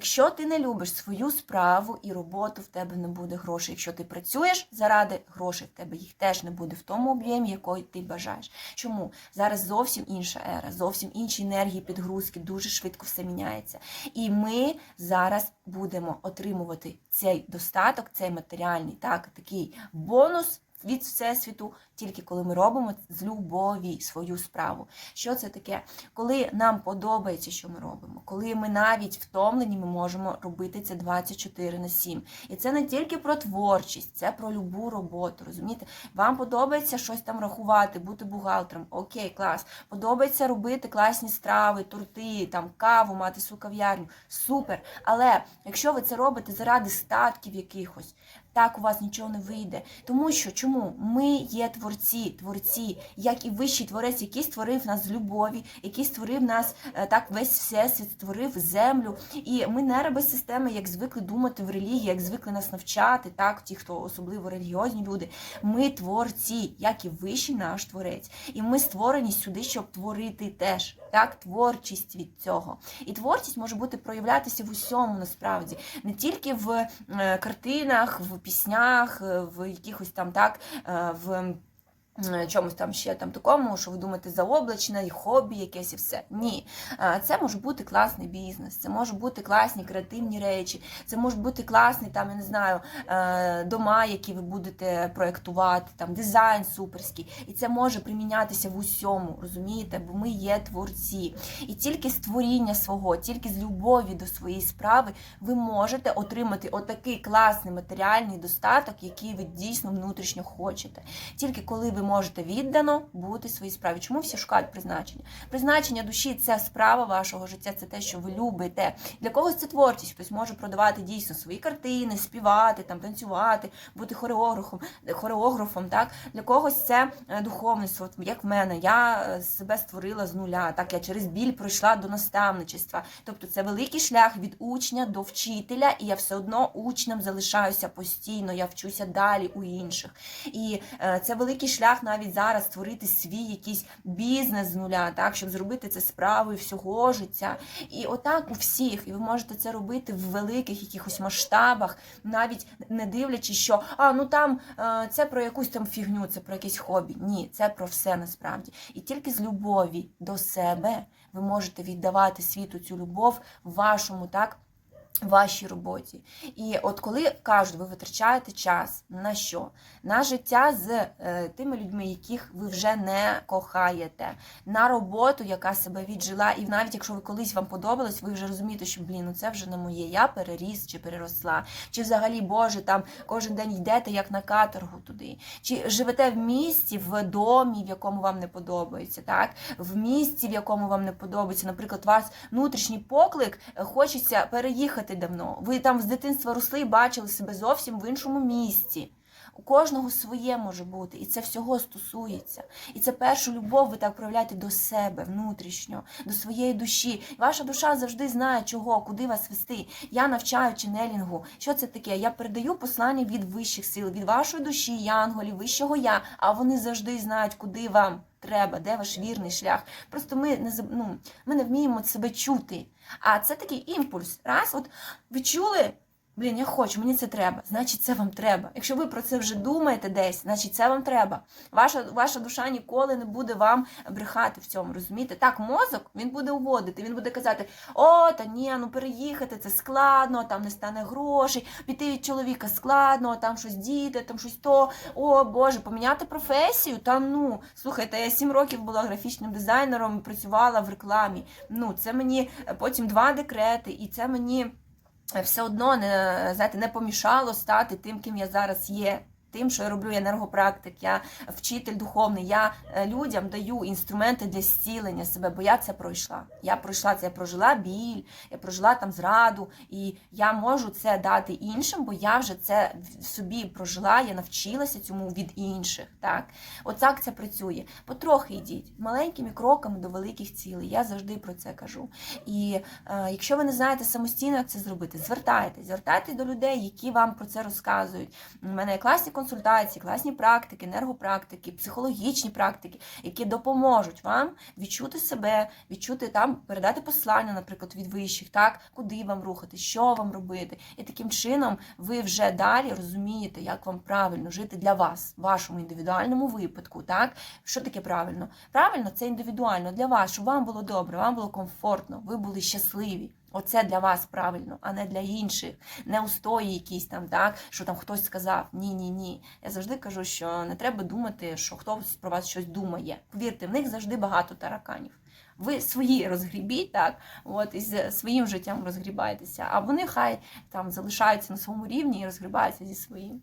Якщо ти не любиш свою справу і роботу, в тебе не буде грошей. Якщо ти працюєш заради грошей, в тебе їх теж не буде в тому об'ємі, якої ти бажаєш. Чому зараз зовсім інша ера, зовсім інші енергії, підгрузки, дуже швидко все міняється. І ми зараз будемо отримувати цей достаток, цей матеріальний, так, такий бонус. Від всесвіту, тільки коли ми робимо з любові свою справу. Що це таке? Коли нам подобається, що ми робимо, коли ми навіть втомлені, ми можемо робити це 24 на 7. І це не тільки про творчість, це про любу роботу. Розумієте? Вам подобається щось там рахувати, бути бухгалтером. Окей, клас. Подобається робити класні страви, торти, там каву, мати свою кав'ярню. Супер. Але якщо ви це робите заради статків якихось, так у вас нічого не вийде. Тому що чому ми є творці, творці, як і вищий творець, який створив нас з любові, який створив нас е, так весь всесвіт, створив землю. І ми не раби системи, як звикли думати в релігії, як звикли нас навчати, так, ті, хто особливо релігіозні люди. Ми творці, як і вищий наш творець. І ми створені сюди, щоб творити теж. Так, творчість від цього. І творчість може бути проявлятися в усьому насправді, не тільки в е, картинах, в піснях, е, в якихось там так, е, в чомусь там ще там такому, що ви думаєте заоблачне, і хобі якесь і все. Ні. Е, Це може бути класний бізнес, це може бути класні креативні речі, це може бути класний там, я не знаю, е, дома, які ви будете проєктувати, там дизайн суперський. І це може примінятися в усьому, розумієте? Бо ми є творці. І тільки з творіння свого, тільки з любові до своєї справи ви можете отримати отакий класний матеріальний достаток, який ви дійсно внутрішньо хочете. Тільки коли ви можете віддано бути своїй справі. Чому всі шукають призначення? Призначення душі це справа вашого життя, це те, що ви любите. Для когось це творчість, хтось може продавати дійсно свої картини, співати, там танцювати, бути хореографом, хореографом. Так для когось це е, духовництво, як в мене. Я е, себе створила з нуля. Так я через біль пройшла до наставничества. Тобто це великий шлях від учня до вчителя, і я все одно учнем залишаюся постійно. Я вчуся далі у інших. І е, це великий шлях навіть зараз створити свій якийсь бізнес з нуля, так щоб зробити це справою всього життя. І отак у всіх, і ви можете це робити в великих якихось масштабах, навіть не дивлячись, що а ну там е, це про якусь там фігню, це про якесь хобі. Ні, це про все насправді. І тільки з любові до себе ви можете віддавати світу цю любов вашому так. Вашій роботі. І от коли кажуть, ви витрачаєте час на що? На життя з е, тими людьми, яких ви вже не кохаєте, на роботу, яка себе віджила, і навіть якщо ви колись вам подобалось, ви вже розумієте, що блін, ну це вже не моє, я переріс чи переросла, чи взагалі, Боже, там кожен день йдете як на каторгу туди, чи живете в місті, в домі, в якому вам не подобається, так? В місті, в якому вам не подобається, наприклад, у вас внутрішній поклик, е, хочеться переїхати давно. Ви там з дитинства росли і бачили себе зовсім в іншому місці. У кожного своє може бути, і це всього стосується. І це першу любов ви так проявляєте до себе внутрішньо, до своєї душі. Ваша душа завжди знає, чого, куди вас вести. Я навчаю ченелінгу. Що це таке? Я передаю послання від вищих сил, від вашої душі, янголів, вищого я, а вони завжди знають, куди вам треба, де ваш вірний шлях. Просто ми не ну, ми не вміємо себе чути. А це такий імпульс. Раз, от ви чули. Блін, я хочу, мені це треба. Значить, це вам треба. Якщо ви про це вже думаєте десь, значить це вам треба. Ваша ваша душа ніколи не буде вам брехати в цьому, розумієте? Так, мозок він буде уводити, він буде казати: о, та ні, ну переїхати це складно, там не стане грошей, піти від чоловіка складно, там щось діти, там щось то. О Боже, поміняти професію. Та ну слухайте, я сім років була графічним дизайнером, працювала в рекламі. Ну, це мені е, потім два декрети, і це мені все одно не знаєте, не помішало стати тим, ким я зараз є. Тим, що я роблю енергопрактик, я вчитель духовний, я е, людям даю інструменти для зцілення себе, бо я це пройшла. Я пройшла це, я прожила біль, я прожила там зраду, і я можу це дати іншим, бо я вже це в собі прожила, я навчилася цьому від інших. Так, от так це працює. Потрохи йдіть маленькими кроками до великих цілей. Я завжди про це кажу. І е, якщо ви не знаєте самостійно, як це зробити, звертайтесь, звертайтесь до людей, які вам про це розказують. У мене є класні консультації, класні практики, енергопрактики, психологічні практики, які допоможуть вам відчути себе, відчути там, передати послання, наприклад, від вищих, так, куди вам рухати, що вам робити. І таким чином ви вже далі розумієте, як вам правильно жити для вас, в вашому індивідуальному випадку. Так, що таке правильно? Правильно, це індивідуально для вас, щоб вам було добре, вам було комфортно, ви були щасливі. Оце для вас правильно, а не для інших. Не устої якісь там, так, що там хтось сказав. Ні, ні, ні. Я завжди кажу, що не треба думати, що хтось про вас щось думає. Повірте, в них завжди багато тараканів. Ви свої розгрібіть, так, от, і з своїм життям розгрібайтеся, а вони хай там залишаються на своєму рівні і розгрібаються зі своїм.